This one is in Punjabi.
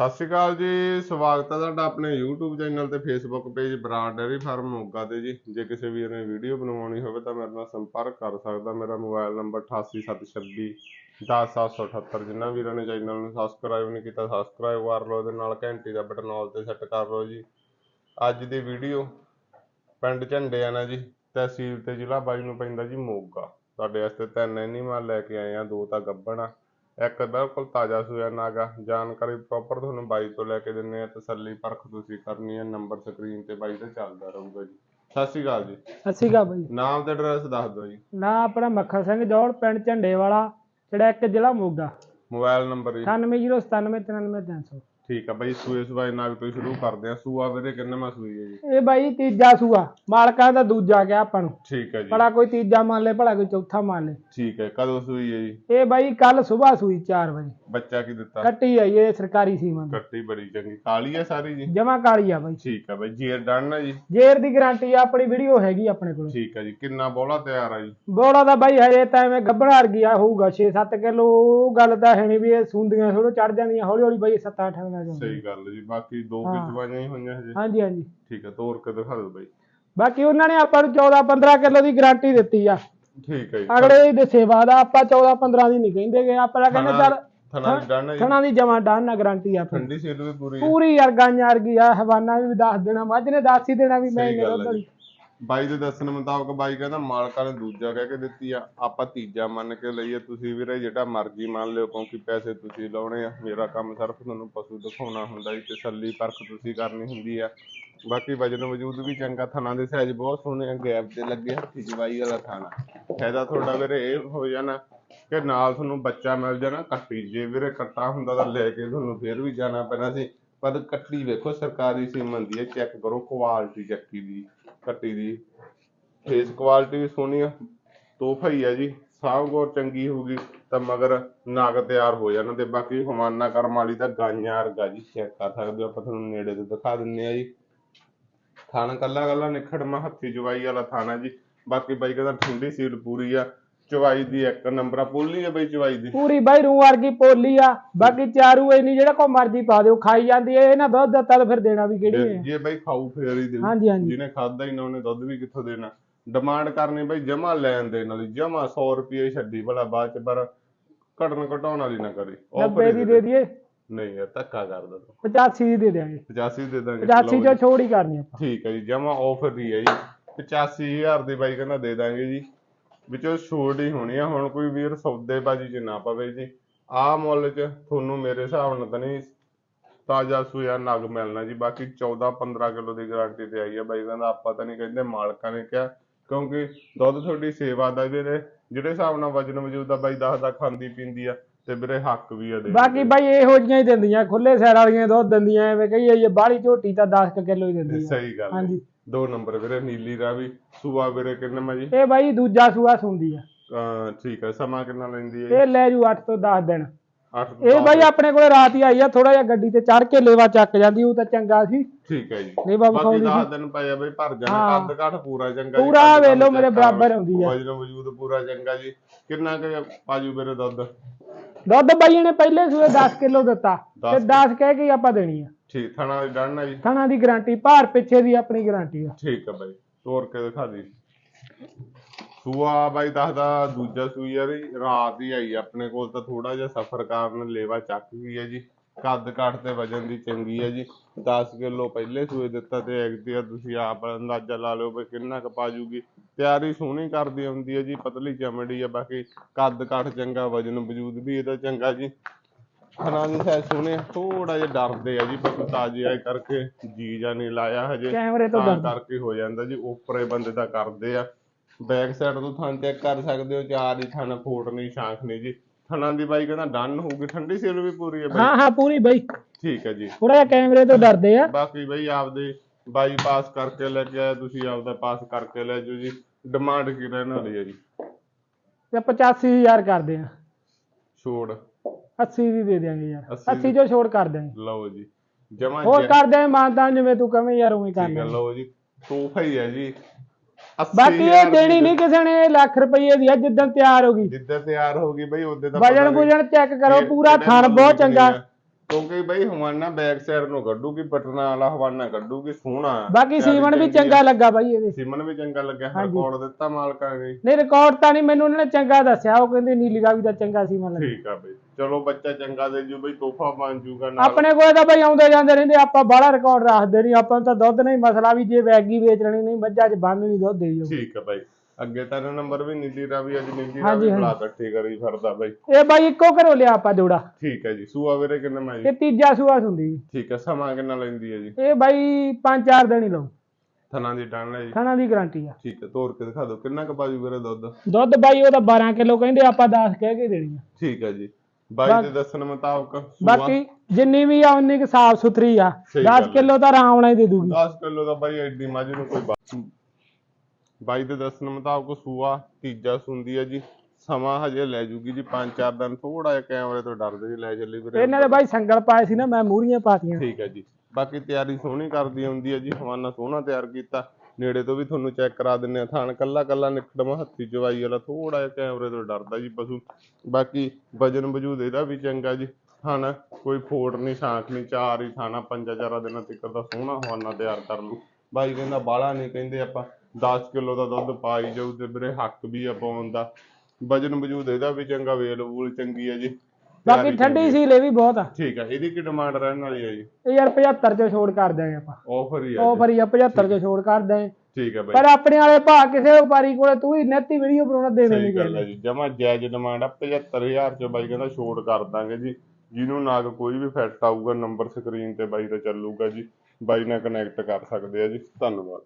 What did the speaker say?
ਸਤਿ ਸ਼੍ਰੀ ਅਕਾਲ ਜੀ, ਸਵਾਗਤ ਹੈ ਤੁਹਾਡਾ ਆਪਣੇ YouTube ਚੈਨਲ ਤੇ Facebook page Brar dairy farm Moga ਤੇ ਜੀ। ਜੇ ਕਿਸੇ ਵੀਰ ਨੇ ਵੀਡੀਓ ਬਣਵਾਉਣੀ ਹੋਵੇ ਤਾਂ ਮੇਰੇ ਨਾਲ ਸੰਪਰਕ ਕਰ ਸਕਦਾ। ਮੇਰਾ ਮੋਬਾਈਲ ਨੰਬਰ 8876 10778 ਜਿਨ੍ਹਾਂ ਵੀਰਾਂ ਨੇ ਚੈਨਲ ਨੂੰ ਸਬਸਕ੍ਰਾਈਬ ਨਹੀਂ ਕੀਤਾ ਸਬਸਕ੍ਰਾਈਬ ਕਰ ਲਓ ਇਹਦੇ ਨਾਲ ਘੰਟੀ ਦਾ ਬਟਨ ਆਲ ਤੇ ਸੈੱਟ ਕਰ ਲਓ ਜੀ। ਅੱਜ ਦੀ ਵੀਡੀਓ ਪਿੰਡ ਝੰਡੇ ਆ ਨਾ ਜੀ, ਤਹਿਸੀਲ ਤੇ ਜ਼ਿਲ੍ਹਾ ਬਾਈ ਨੂੰ ਪੈਂਦਾ ਜੀ ਮੋਗਾ। ਤੁਹਾਡੇ ਵਾਸਤੇ ਤਿੰਨ ਐਨੀਮਲ ਲੈ ਕੇ ਆਏ ਆ, ਦੋ ਤਾਂ ਗੱਬਣ ਆ। ਇੱਕ ਬਿਲਕੁਲ ਤਾਜ਼ਾ ਸੂਆ ਨਾਗਾ। ਜਾਣਕਾਰੀ ਪ੍ਰੋਪਰ ਤੁਹਾਨੂੰ ਬਾਈ ਤੋਂ ਲੈ ਕੇ ਦਿੰਨੇ ਆ ਤਸੱਲੀ ਪਰਖ ਤੁਸੀਂ ਕਰਨੀ ਹੈ। ਨੰਬਰ ਸਕਰੀਨ ਤੇ ਬਾਈ ਦਾ ਚੱਲਦਾ ਰਹੂਗਾ ਜੀ। ਸਤਿ ਸ਼੍ਰੀ ਅਕਾਲ ਜੀ। ਸਤਿ ਸ਼੍ਰੀ ਅਕਾਲ ਬਾਈ। ਨਾਮ ਤੇ ਐਡਰੈਸ ਦੱਸ ਦਿਓ ਜੀ। ਨਾ ਆਪਣਾ ਮੱਖਣ ਸਿੰਘ ਜੋੜ ਪਿੰਡ ਝੰਡੇ ਵਾਲਾ ਜਿਹੜਾ ਇੱਕ ਜ਼ਿਲ੍ਹਾ ਮੋਗਾ। ਮੋਬਾਈਲ ਨੰਬਰ ਜੀ। 9809793300 ਠੀਕ ਆ ਬਾਈ ਸੂਏ ਸਵਾਈ ਨਾਗ ਤੋਂ ਸ਼ੁਰੂ ਕਰਦੇ ਆ। ਸੂਆ ਵੀਰੇ ਕਿੰਨੇ ਮਾ ਸੂਈ ਹੈ ਜੀ? ਇਹ ਬਾਈ ਤੀਜਾ ਸੂਆ। ਮਾਲਕਾਂ ਦਾ ਦੂਜਾ ਗਿਆ ਆਪਾਂ ਨੂੰ। ਠੀਕ ਹੈ ਜੀ। ਭਲਾ ਕੋਈ ਤੀਜਾ ਮੰਨ ਲੈ ਭਲਾ ਕੋਈ ਚੌਥਾ ਮੰਨ ਲੈ। ਠੀਕ ਹੈ ਕਦੋਂ ਸੂਈ ਹੈ ਜੀ? ਇਹ ਬਾਈ ਕੱਲ ਸਵੇਰ ਸੂਈ 4 ਵਜੇ। ਬੱਚਾ ਕੀ ਦਿੱਤਾ? ਕੱਟੀ ਆਈ ਇਹ ਸਰਕਾਰੀ ਸੀਮਾ ਦੀ। ਕੱਟੀ ਬੜੀ ਚੰਗੀ। ਕਾਲੀ ਹੈ ਸਾਰੀ ਜੀ? ਜਮਾ ਕਾਲੀ ਆ ਬਾਈ। ਠੀਕ ਹੈ ਬਾਈ ਜੀਰ ਡਨ ਹੈ ਜੀ? ਜੇਰ ਦੀ ਗਾਰੰਟੀ ਆ ਆਪਣੀ ਵੀਡੀਓ ਹੈਗੀ ਆਪਣੇ ਕੋਲ। ਠੀਕ ਹੈ ਜੀ ਕਿੰਨਾ ਬੋਲਾ ਤਿਆਰ ਆ ਜੀ? ਬੋੜਾ ਦਾ ਬਾਈ ਹਜੇ ਤਾਂ ਐਵੇਂ ਗੱਬਣ ਹਰ ਗਿਆ ਹੋਊਗਾ 6-7 ਕਿਲੋ ਗੱਲ ਤਾਂ ਹੈ ਨਹੀਂ ਵੀ ਇਹ ਸੁੰਦੀਆਂ ਥੋੜੋ ਚੜ ਜਾਂਦੀਆਂ ਹੌਲੀ ਹੌਲੀ ਬਾਈ 7-8 ਜਾਂਦਾ ਸਹੀ ਗੱਲ ਜੀ ਬਾਕੀ ਦੋ ਹਾਂ। ਕਿਚਵਾਈਆਂ ਹੀ ਹੋਈਆਂ ਹਜੇ। ਹਾਂਜੀ ਹਾਂਜੀ। ਠੀਕ ਹੈ ਤੋਰ ਕੇ ਦਿਖਾ ਦਿਓ ਬਾਈ। ਬਾਕੀ ਉਹਨਾਂ ਨੇ ਆਪਾਂ ਨੂੰ 14-15 ਕਿਲੋ ਦੀ ਗਾਰੰਟੀ ਦਿੱਤੀ ਆ। ਠੀਕ ਹੈ ਜੀ। ਅਗਲੇ ਦੇ ਸੇਵਾ ਦਾ ਆਪਾਂ 14-15 ਦੀ ਨਹੀਂ ਕਹਿੰਦੇਗੇ ਆਪਾਂ ਤਾਂ ਕਹਿੰਦੇ ਚੱਲ ਥਣਾ ਦੀ ਡਨ ਜੀ। ਥਣਾ ਦੀ ਜਮਾ ਡਾਨ ਨਾ ਗਾਰੰਟੀ ਆ ਆਪਣੀ। ਠੰਡੀ ਸੀਲ ਵੀ ਪੂਰੀ ਹੈ ਪੂਰੀ ਯਾਰ ਗਾਂਆਂ ਵਰਗੀ ਆ ਹਵਾਨਾ ਵੀ ਦੱਸ ਦੇਣਾ ਮੱਝ ਨੇ ਦੱਸ ਹੀ ਦੇਣਾ ਵੀ ਮੈਂ ਸਹੀ ਗੱਲ ਵਾਲੀ ਜੀ। ਬਾਈ ਦੇ ਦੱਸਣ ਮੁਤਾਬਕ ਬਾਈ ਕਹਿੰਦਾ ਮਾਲਕਾਂ ਨੇ ਦੂਜਾ ਕਹਿ ਕੇ ਦਿੱਤੀ ਆ, ਆਪਾਂ ਤੀਜਾ ਮੰਨ ਕੇ ਲਈਏ, ਤੁਸੀਂ ਵੀਰੇ ਜਿਹੜਾ ਮਰਜ਼ੀ ਮੰਨ ਲਿਓ, ਕਿਉਂਕਿ ਪੈਸੇ ਤੁਸੀਂ ਲਾਉਣੇ ਆ, ਮੇਰਾ ਕੰਮ ਸਿਰਫ ਤੁਹਾਨੂੰ ਪਸ਼ੂ ਦਿਖਾਉਣਾ ਹੁੰਦਾ ਜੀ, ਤਸੱਲੀ ਪਰਖ ਤੁਸੀਂ ਕਰਨੀ ਹੁੰਦੀ ਆ। ਬਾਕੀ ਵਜਨ ਵਜੂਦ ਵੀ ਚੰਗਾ, ਥਣਾ ਦੇ ਸਾਈਜ਼ ਬਹੁਤ ਸੋਹਣੇ ਆ, ਗੈਪ ਤੇ ਲੱਗੇ ਹੱਥੀ ਜਵਾਈ ਵਾਲਾ ਥਾਣਾ। ਫਾਇਦਾ ਤੁਹਾਡਾ ਵੀਰੇ ਇਹ ਹੋ ਜਾਣਾ ਕਿ ਨਾਲ ਤੁਹਾਨੂੰ ਬੱਚਾ ਮਿਲ ਜਾਣਾ, ਕੱਟੀ ਜੇ ਵੀਰੇ ਕੱਟਾ ਹੁੰਦਾ ਤਾਂ ਲੈ ਕੇ ਤੁਹਾਨੂੰ ਫੇਰ ਵੀ ਜਾਣਾ ਪੈਣਾ ਸੀ, ਪਰ ਕੱਟੀ ਵੇਖੋ ਸਰਕਾਰੀ ਸੀਮਨ ਦੀ ਹੈ ਚੈੱਕ ਕਰੋ ਕੁਆਲਿਟੀ ਚੱਕੀ ਦੀ। ਕੱਟੀ ਦੀ। ਫੇਸ ਕੁਆਲਿਟੀ ਵੀ ਸੋਹਣੀ ਆ, ਤੋਹਫਾ ਹੀ ਆ ਜੀ। ਸਾਹ ਚੰਗੀ ਹੋਊਗੀ ਤਾਂ ਮਗਰ ਨਾਗ ਤਿਆਰ ਹੋ ਜਾਣਾ ਤੇ ਬਾਕੀ ਹਵਾਨਾ ਕਰਮ ਵਾਲੀ ਤਾਂ ਗਾਈਆਂ ਵਰਗਾ ਜੀ ਚੈੱਕ ਕਰ ਸਕਦੇ ਹੋ ਆਪਾਂ ਤੁਹਾਨੂੰ ਨੇੜੇ ਤੋਂ ਦਿਖਾ ਦਿੰਨੇ ਆ ਜੀ। ਥਾਣਾ ਕੱਲਾ ਕੱਲਾ ਨਿਖੜਮਾ ਹੱਥੀ ਜਵਾਈ ਵਾਲਾ ਥਾਣਾ ਜੀ। ਬਾਕੀ ਬਾਈ ਕਹਿੰਦਾ ਠੰਡੀ ਸੀਲ ਪੂਰੀ ਆ ਚਵਾਈ ਦੀ ਇੱਕ ਨੰਬਰ ਆ ਪੋਲੀ ਆ ਬਈ ਚਵਾਈ ਦੀ। ਪੂਰੀ ਬਾਈ ਰੂ ਵਰਗੀ ਪੋਲੀ ਆ ਬਾਕੀ ਚਾਰੂ ਇਹ ਨਹੀਂ ਜਿਹੜਾ ਕੋ ਮਰਜ਼ੀ ਪਾ ਦਿਓ ਖਾਈ ਜਾਂਦੀ ਹੈ ਇਹ ਨਾ ਦੁੱਧ ਦਿੱਤਾ ਤਾਂ ਫਿਰ ਦੇਣਾ ਵੀ ਕਿਹੜੀ ਹੈ। ਜੇ ਬਈ ਖਾਊ ਫੇਰ ਹੀ ਦੇਊ। ਹਾਂਜੀ ਹਾਂਜੀ। ਜਿਹਨੇ ਖਾਦਾ ਹੀ ਨਾ ਉਹਨੇ ਦੁੱਧ ਵੀ ਕਿੱਥੋਂ ਦੇਣਾ। ਡਿਮਾਂਡ ਕਰਨੀ ਬਈ ਜਮਾ ਲੈਣ ਦੇਣ ਵਾਲੀ ਜਮਾ 100 ਰੁਪਏ ਛੱਡੀ ਭਲਾ ਬਾਅਦ ਚ ਪਰ ਘਟਣ ਘਟਾਉਣ ਵਾਲੀ ਨਾ ਕਰੀ। offer 90 ਹੀ ਦੀ ਦੇ ਦੇ ਦਈਏ। ਨਹੀਂ ਯਾਰ ਧੱਕਾ ਕਰਦਾ ਤੂੰ। 85 ਦੀ ਦੇ ਦਿਆਂਗੇ। 85 ਦੇ ਦਾਂਗੇ 85 ਲਓ ਚੋਂ ਜੀ। ਛੋੜ ਹੀ ਕਰਨੀ ਆਪਾਂ। ਠੀਕ ਹੈ ਜੀ ਜਮਾ ਆਫਰ ਦੀ ਹੈ ਜੀ। 85000 ਦੀ ਬਾਈ ਕਹਿੰਦਾ ਦੇ ਦਾਂਗੇ ਜੀ। ਵਿੱਚੋਂ ਛੋਟ ਹੀ ਹੋਣੀ ਆ ਹੁਣ ਕੋਈ ਵੀਰ ਸੌਦੇਬਾਜੀ ਚ ਨਾ ਪਵੇ ਜੀ। ਆਹ ਮੁੱਲ ਚ ਤੁਹਾਨੂੰ ਮੇਰੇ ਹਿਸਾਬ ਨਾਲ ਤਾਂ ਨਹੀਂ ਤਾਜ਼ਾ ਸੂਆ ਨਗ ਮਿਲਣਾ ਜੀ। ਬਾਕੀ 14 15 ਕਿਲੋ ਦੀ ਗਾਰੰਟੀ ਤੇ ਆਈ ਆ ਬਾਈ ਕਹਿੰਦਾ ਆਪਾਂ ਤਾਂ ਨਹੀਂ ਕਹਿੰਦੇ ਮਾਲਕਾਂ ਨੇ ਕਿਹਾ ਕਿਉਂਕਿ ਦੁੱਧ ਤੁਹਾਡੀ ਸੇਵਾ ਦਾ ਵੀਰੇ ਜਿਹੜੇ ਹਿਸਾਬ ਨਾਲ ਵਜਨ ਵਜੂਦ ਦਾ ਬਾਈ ਦੱਸਦਾ ਖਾਂਦੀ ਪੀਂਦੀ ਆ ਤੇ ਵੀਰੇ ਹੱਕ ਵੀ ਆ ਦੇ ਬਾਕੀ ਬਾਈ ਇਹੋ ਜੀਆਂ ਹੀ ਦਿੰਦੀਆਂ ਖੁੱਲੇ ਸੈਰ ਵਾਲੀਆਂ ਦੁੱਧ ਦਿੰਦੀਆਂ ਐਵੇਂ ਕਹੀਏ ਬਾਹਲੀ ਝੋਟੀ ਤਾਂ 10 ਕਿਲੋ ਹੀ ਦਿੰਦੀ ਆ ਸਹੀ ਗੱਲ ਹੈ ਹਾਂਜੀ। ਦੋ ਨੰਬਰ ਵੀਰੇ ਨੀਲੀ ਰਾਵੀ ਸੂਆ ਵੀਰੇ ਕਿੰਨਾ ਮਾ ਜੀ? ਇਹ ਬਾਈ ਦੂਜਾ ਸੂਆ ਸੁੰਦੀ ਆ। ਅਹ ਠੀਕ ਹੈ ਸਮਾਂ ਕਿੰਨਾ ਲੈਂਦੀ ਹੈ ਇਹ ਲੈ ਜੂ 8 ਤੋਂ 10 ਦਿਨ। 8 ਇਹ ਬਾਈ ਆਪਣੇ ਕੋਲੇ ਰਾਤ ਹੀ ਆਈ ਆ ਥੋੜਾ ਜਿਹਾ ਗੱਡੀ ਤੇ ਚੜ ਕੇ ਲੇਵਾ ਚੱਕ ਜਾਂਦੀ ਉਹ ਤਾਂ ਚੰਗਾ ਸੀ। ਠੀਕ ਹੈ ਜੀ। ਲੇਵਾ ਬਾਕੀ ਵਿਖਾਉਂਦੀ 10 ਸੀ ਦਿਨ ਪਏ ਆ ਬਈ ਭਰ ਜਾਣਾ। ਹਾਂ। ਕੱਦ ਕਾਠ ਪੂਰਾ ਚੰਗਾ ਜੀ, ਪੂਰਾ ਕੱਦ ਵੇਖ ਲਓ ਮੇਰੇ ਬਰਾਬਰ। ਹੁੰਦੀ ਆ। ਵਜਨ ਵਜੂਦ ਪੂਰਾ ਚੰਗਾ ਜੀ। ਕਿੰਨਾ ਕੁ ਪਾਜੂ ਵੀਰੇ ਦੁੱਧ? ਦੁੱਧ ਬਾਈ ਨੇ ਪਹਿਲੇ ਸੂਏ 10 ਕਿਲੋ ਦਿੱਤਾ ਤੇ ਦਸ 10 ਕਹਿ ਕੇ ਆਪਾਂ ਦੇਣੀ ਆ। ਠੀਕ ਥਾਣਾ ਦੀ ਡਨ ਹੈ ਜੀ। ਥਣਾ ਦੀ ਗਾਰੰਟੀ ਭਾਰ ਪਿੱਛੇ ਦੀ ਆਪਣੀ ਗਾਰੰਟੀ ਆ। ਠੀਕ ਹੈ ਬਾਈ ਤੋਰ ਕੇ ਦਿਖਾ ਦੀ। ਸੂਆ ਬਾਈ ਦੱਸਦਾ ਦੂਜਾ ਸੂਈ ਆ ਰਹੀ ਰਾਤ ਹੀ ਆਈ ਆਪਣੇ ਕੋਲ ਤਾਂ ਥੋੜਾ ਜਿਹਾ ਸਫਰ ਕਾਰਨ ਲੇਵਾ ਚੱਕ ਗਈ ਹੈ ਜੀ। ਕੱਦ ਕਾਠ ਤੇ ਵਜਨ ਦੀ ਚੰਗੀ ਹੈ ਜੀ। 10 ਕਿਲੋ ਪਹਿਲੇ ਸੂਏ ਦਿੱਤਾ ਤੇ ਐਗਦੀ ਆ ਤੁਸੀਂ ਆਪ ਅੰਦਾਜ਼ਾ ਲਾ ਲਿਓ ਵੀ ਕਿੰਨਾ ਕੁ ਪਾਜੂਗੀ ਤਿਆਰੀ ਸੋਹਣੀ ਕਰਦੀ ਹੁੰਦੀ ਹੈ ਜੀ ਪਤਲੀ ਚਮੜੀ ਆ ਬਾਕੀ ਕੱਦ ਕਾਠ ਚੰਗਾ ਵਜਨ ਵਜੂਦ ਵੀ ਇਹਦਾ ਚੰਗਾ ਜੀ। ਖਾਣਾ ਵੀ ਸਾਇ ਸੋਹਣੇ ਥੋੜਾ ਜਿਹਾ ਡਰਦੇ ਆ ਜੀ ਪਸ਼ੂ ਤਾਜ਼ੇ ਆਏ ਕਰਕੇ ਜੀ ਜਾਂ ਨਹੀਂ ਲਾਇਆ ਹਜੇ। ਕੈਮਰੇ ਤੋਂ ਤਾਂ। ਕਰਕੇ ਹੋ ਜਾਂਦਾ ਜੀ ਉੱਪਰੇ ਬੰਦੇ ਦਾ ਕਰਦੇ ਆ। ਬੈਕ ਸਾਈਡ ਤੋਂ ਥਣ ਚੈੱਕ ਕਰ ਸਕਦੇ ਹੋ ਚਾਰ ਹੀ ਥਣ ਫੋਟ ਨਹੀਂ ਸ਼ਾਂਖ ਨਹੀਂ ਜੀ। ਥਣਾਂ ਦੀ ਬਾਈ ਕਹਿੰਦਾ ਡਨ ਹੋਊਗੀ ਠੰਡੀ ਸੇਲ ਵੀ ਪੂਰੀ ਹੈ ਬਾਈ। ਹਾਂ ਹਾਂ ਪੂਰੀ ਬਾਈ। ਠੀਕ ਹੈ ਜੀ। ਥੋੜਾ ਜਿਹਾ ਕੈਮਰੇ ਤੋਂ ਡਰਦੇ ਆ। ਬਾਕੀ ਬਈ ਆਪਦੇ ਬਾਈ ਪਾਸ ਕਰਕੇ ਲੈ ਕੇ ਆਏ ਤੁਸੀਂ ਆਪਦਾ ਪਾਸ ਕਰਕੇ ਲੈ ਜਾਓ ਜੀ। ਡਿਮਾਂਡ ਕੀ ਰਹਿਣ ਵਾਲੀ ਹੈ ਜੀ? ਤੇ 85000 ਕਰਦੇ ਆ। ਛੋੜ। 80 ਦੀ ਦੇ ਦਿਆਂਗੇ ਯਾਰ। 80 80 ਚੋਂ ਛੋੜ ਕਰ ਦਿਆਂਗੇ। ਲਓ ਜੀ ਜਮਾ ਹੋਰ ਕਰ ਦਿਆਂਗੇ ਮਾਨਤਾਨ ਜਿਵੇਂ ਤੂੰ ਕਵੇਂ ਯਾਰ ਉਵੇਂ ਕਰ ਲਓ ਜੀ ਤੋਹਫਾ ਹੀ ਹੈ ਜੀ। 80 ਬਾਕੀ ਇਹ ਦੇਣੀ ਨਹੀਂ ਕਿਸੇ ਨੇ ਇਹ ਲੱਖ ਰੁਪਏ ਦੀ ਆ ਜਿੱਦਾਂ ਤਿਆਰ ਹੋ ਗਈ। ਜਿੱਦਾਂ ਤਿਆਰ ਹੋ ਗਈ ਬਈ ਉਹਦੇ ਦਾ ਵਜਨ ਬੁਜਨ ਚੈੱਕ ਕਰੋ ਪੂਰਾ ਥਣ ਬਹੁਤ ਚੰਗਾ। ਕਿਉਂਕਿ ਬਈ ਹਵਾਨਾ ਬੈਕ ਸਾਈਡ ਨੂੰ ਕੱਢੂਗੀ ਪਟਨਾ ਵਾਲਾ ਹਵਾਨਾ ਕੱਢੂਗੀ ਸੋਹਣਾ। ਬਾਕੀ ਸੀਮਨ ਵੀ ਚੰਗੀ ਲੱਗਾ ਬਾਈ ਇਹਦੇ। ਸੀਮਨ ਵੀ ਚੰਗਾ ਲੱਗਿਆ। ਰਿਕਾਰਡ ਦਿੱਤਾ ਮਾਲਕਾਂ ਨੇ। ਨਹੀਂ ਰਿਕਾਰਡ ਤਾਂ ਨਹੀਂ ਮੈਨੂੰ ਉਹਨਾਂ ਨੇ ਚੰਗਾ ਦੱਸਿਆ ਉਹ ਕਹਿੰਦੇ ਨੀਲੀ ਰਾਵੀ ਦਾ ਚੰਗਾ ਸੀਮਨ ਲੱਗਾ। ਠੀਕ ਆ ਬਈ। ਚਲੋ ਬੱਚਾ ਚੰਗਾ ਦੇ ਜੂ ਬਈ ਤੋਹਫਾ ਬਣ ਜੂਗਾ ਨਾਲ। ਆਪਣੇ ਕੋਲੇ ਤਾਂ ਬਾਈ ਆਉਂਦੇ ਜਾਂਦੇ ਰਹਿੰਦੇ ਆਪਾਂ ਬਾਹਲਾ ਰਿਕਾਰਡ ਰੱਖਦੇ ਨਹੀਂ ਆਪਾਂ ਨੂੰ ਤਾਂ ਦੁੱਧ ਨਹੀਂ ਮਸਲਾ ਵੀ ਜੇ ਵੈਗੀ ਵੇਚ ਲੈਣੀ ਨਹੀਂ ਮੱਝਾਂ 'ਚ ਬੰਨ ਨਹੀਂ ਦੁੱਧ ਦੇ ਜੋ ਠੀਕ ਆ ਬਾਈ। ਅੱਗੇ ਤਾਂ ਨੰਬਰ ਵੀ ਨੀਲੀ ਰਾਵੀ ਅੱਜ ਨੀਲੀ ਹਾਂਜੀ, ਰਾਵੀ ਬਲਾ ਹਾਂਜੀ। ਇਕੱਠੀ ਕਰੀ ਫਿਰਦਾ ਬਾਈ। ਇਹ ਬਾਈ ਇੱਕੋ ਘਰੋਂ ਲਿਆ ਆਪਾਂ ਜੋੜਾ। ਠੀਕ ਹੈ ਜੀ। ਸੂਆ ਵੀਰੇ ਕਿੰਨਾ ਮੈਂ ਜੀ ਇਹ ਤੀਜਾ ਸੂਆ ਹੁੰਦੀ ਠੀਕ ਹੈ ਸਮਾਂ ਕਿੰਨਾ ਲੈਂਦੀ ਹੈ ਜੀ? ਇਹ ਬਾਈ ਪੰਜ ਚਾਰ ਦਿਨ ਹੀ ਲਊ ਥਣਾ ਦੀ ਟਾਣ ਲੈ ਜੀ? ਖਾਣਾ ਦੀ ਗਾਰੰਟੀ ਆ। ਠੀਕ ਹੈ ਤੋੜ ਕੇ ਦਿਖਾ ਦਿਓ। ਕਿੰਨਾ ਕੁ ਬਾਜੂ ਵੀਰੇ ਦੁੱਧ? ਦੁੱਧ ਬਾਈ ਉਹਦਾ 12 ਕਿਲੋ ਕਹਿੰਦੇ ਆਪਾਂ 10 ਕਹਿ ਕੇ ਦੇਣੀ ਆ। ਠੀਕ ਹੈ ਜੀ। ਬਾਈ ਬਾ- ਦੇ ਦੱਸਣ ਮੁਤਾਬਕ ਸੂਆ। ਬਾਕੀ ਜਿੰਨੀ ਵੀ ਆ ਉਨੀ ਕੁ ਸਾਫ਼ ਸੁਥਰੀ ਆ। ਸਹੀ ਗੱਲ 10 ਹੈ। ਕਿਲੋ ਤਾਂ ਆਰਾਮ ਨਾਲ ਹੀ ਦੇ ਦੂਗੀ। 10 ਕਿਲੋ ਦਾ ਬਾਈ ਐਡੀ ਮੱਝ ਨੂੰ ਕੋਈ ਬਾਤ ਬਾਈ ਦੇ ਦੱਸਣ ਮੁਤਾਬਕ ਸੂਆ ਤੀਜਾ ਸੁੰਦੀ ਹੈ ਜੀ। ਸਮਾਂ ਹਜੇ ਲੈ ਜੂਗੀ ਜੀ 5-4 ਦਿਨ ਥੋੜਾ ਜਿਹਾ ਕੈਮਰੇ ਤੋਂ ਡਰਦੇ ਜੀ ਲੈ ਚੱਲੀ ਵੀਰੇ। ਇਹਨਾਂ ਦੇ ਬਾਈ ਸੰਗਲ ਪਾਏ ਸੀ ਨਾ ਮੈਂ ਮੂਹਰੀਆਂ ਪਾਤੀਆਂ। ਠੀਕ ਹੈ ਜੀ। ਬਾਕੀ ਤਿਆਰੀ ਸੋਹਣੀ ਕਰਦੀ ਹੁੰਦੀ ਹੈ ਜੀ ਹਵਾਨਾ ਸੋਹਣਾ ਤਿਆਰ ਕੀਤਾ। ਨੇੜੇ ਤੋਂ ਵੀ ਤੁਹਾਨੂੰ ਚੈੱਕ ਕਰਾ ਦਿੰਨੇ ਆ ਥਾਣ ਕੱਲਾ ਕੱਲਾ ਨਿਕੜਮ ਹੱਥੀ ਚਵਾਈ ਵਾਲਾ ਥੋੜਾ ਜਿਹਾ ਕੈਮਰੇ ਤੋਂ ਡਰਦਾ ਜੀ ਪਸ਼ੂ। ਬਾਕੀ ਵਜਨ ਵਜੂਦ ਇਹਦਾ ਵੀ ਚੰਗਾ ਜੀ। ਥਾਣਾ ਕੋਈ ਫੋੜ ਨਹੀਂ ਸ਼ਾਂਖ ਨਹੀਂ ਚਾਰ ਹੀ ਥਾਣਾ ਪੰਜਾਂ ਚਾਰਾਂ ਦਿਨਾਂ ਤੱਕ ਦਾ ਸੋਹਣਾ ਹਵਾਨਾ ਤਿਆਰ ਕਰ ਲੂ ਬਾਈ ਕਹਿੰਦਾ ਬਾਲਾ ਨਹੀਂ ਕਹਿੰਦੇ ਆਪਾਂ। 10 ਕਿਲੋ ਦਾ ਦੁੱਧ ਪਾਈ ਜਾਊ ਤੇ ਵੀਰੇ ਹੱਕ ਵੀ ਆ ਪਾਉਣ ਦਾ। ਵਜਨ ਵਜੂਦ ਇਹਦਾ ਵੀ ਚੰਗਾ ਵੇਲ ਵੂਲ ਚੰਗੀ ਹੈ ਜੀ। ਬਾਕੀ ਠੰਡੀ ਸੀਲੇ ਵੀ ਬਹੁਤ ਆ। ਹੈ। ਠੀਕ ਹੈ ਇਹਦੀ ਕੀ ਡਿਮਾਂਡ ਰਹਿਣ ਵਾਲੀ ਹੈ ਜੀ? ਇਹ ਯਾਰ 75 ਚ ਛੋੜ ਕਰ ਦਾਂਗੇ ਆਪਾਂ। ਆਫਰ ਹੀ ਹੈ ਉਹ ਜੀ। ਫਰੀ ਆ 75 ਚ ਛੋੜ ਕਰ ਦਾਂਗੇ ਠੀਕ ਹੈ ਬਾਈ। ਪਰ ਆਪਣੇ ਵਾਲੇ ਭਾ ਕਿਸੇ ਵਪਾਰੀ ਕੋਲੇ ਤੂੰ ਹੀ ਨੈਤੀ ਵੀਡੀਓ ਬਣਾਉਣਾ ਦੇਣੇ ਨਹੀਂ ਹੈ ਜੀ ਜਮਾ ਜਾਇਜ਼ ਡਿਮਾਂਡ ਆ 75000 ਚ ਬਾਈ ਕਹਿੰਦਾ ਛੋਟ ਕਰ ਦਾਂਗੇ ਜੀ। ਜਿਹਨੂੰ ਨਾਗ ਕੋਈ ਵੀ ਫਿੱਟ ਆਊਗਾ ਨੰਬਰ ਸਕਰੀਨ ਤੇ ਬਾਈ ਦਾ ਚੱਲੂਗਾ ਜੀ। ਬਾਈ ਨਾਲ ਕਨੈਕਟ ਕਰ ਸਕਦੇ ਆ ਜੀ। ਧੰਨਵਾਦ।